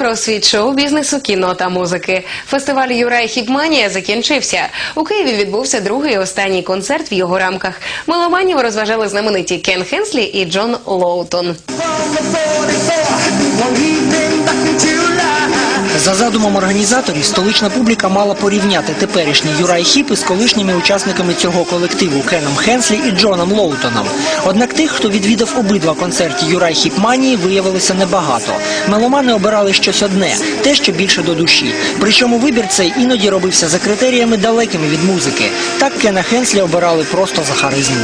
про світ шоу бізнесу, кіно та музики. Фестиваль Юрай Хіпманія закінчився. У Києві відбувся другий і останній концерт в його рамках. Меломанів розважали знамениті Кен Хенслі і Джон Лоутон. За задумом організаторів, столична публіка мала порівняти теперішній Юрай Хіп із колишніми учасниками цього колективу Кеном Хенслі і Джоном Лоутоном. Однак тих, хто відвідав обидва концерті Юрай Хіп Манії, виявилося небагато. Меломани обирали щось одне, те, що більше до душі. Причому вибір цей іноді робився за критеріями далекими від музики. Так Кена Хенслі обирали просто за харизму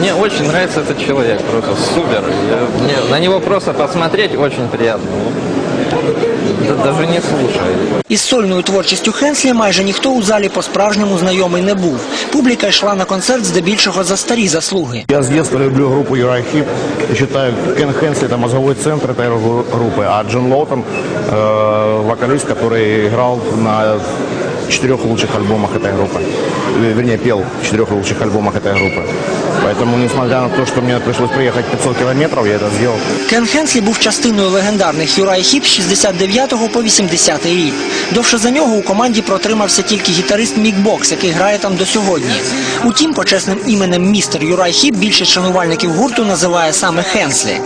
Мне очень нравится этот человек, просто супер. Я- мне на него просто посмотреть очень приятно. Да- даже не слушай. Із сольною творчістю Хенслі майже ніхто у залі по-справжньому знайомий не був. Публіка йшла на концерт здебільшого за старі заслуги. Я с детства люблю группу Юрай Хип. Я считаю, Кен Хенсли это мозговой центр этой ру- группы, а Джон Лоутон э, вокалист, который играл на четырех лучших альбомах этой группы. Э, Вернее, пел в четырех лучших альбомах этой группы. Поэтому, несмотря на то, что мне пришлось проехать 500 километров, я это сделал. Кен Хенслі був частиною легендарних Юрай Хіп з 69 по 80 рік. Довше за нього у команді протримався тільки гітарист Мік Бокс, який грає там до сьогодні. Утім, почесним іменем містер Юрай Хіп більшість шанувальників гурту називає саме Хенслі.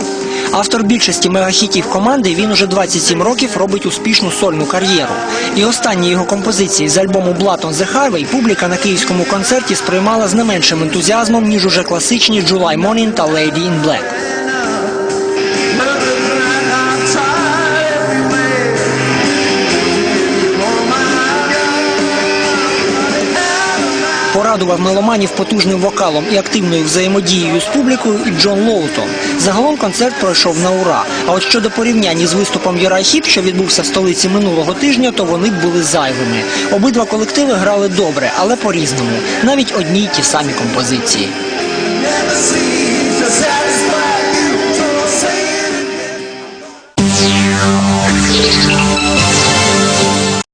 Автор більшості мегахітів команди він уже 27 років робить успішну сольну кар'єру. І останні його композиції з альбому Blood on the Highway публіка на київському концерті сприймала з не меншим ентузіазмом, ніж уже класичні July Morning та Lady in Black. Порадував меломанів потужним вокалом і активною взаємодією з публікою Джон Лоутон. Загалом концерт пройшов на ура. А от щодо порівнянь із виступом Юрай Хіп, що відбувся в столиці минулого тижня, то вони були зайвими. Обидва колективи грали добре, але по-різному. Навіть одні й ті самі композиції.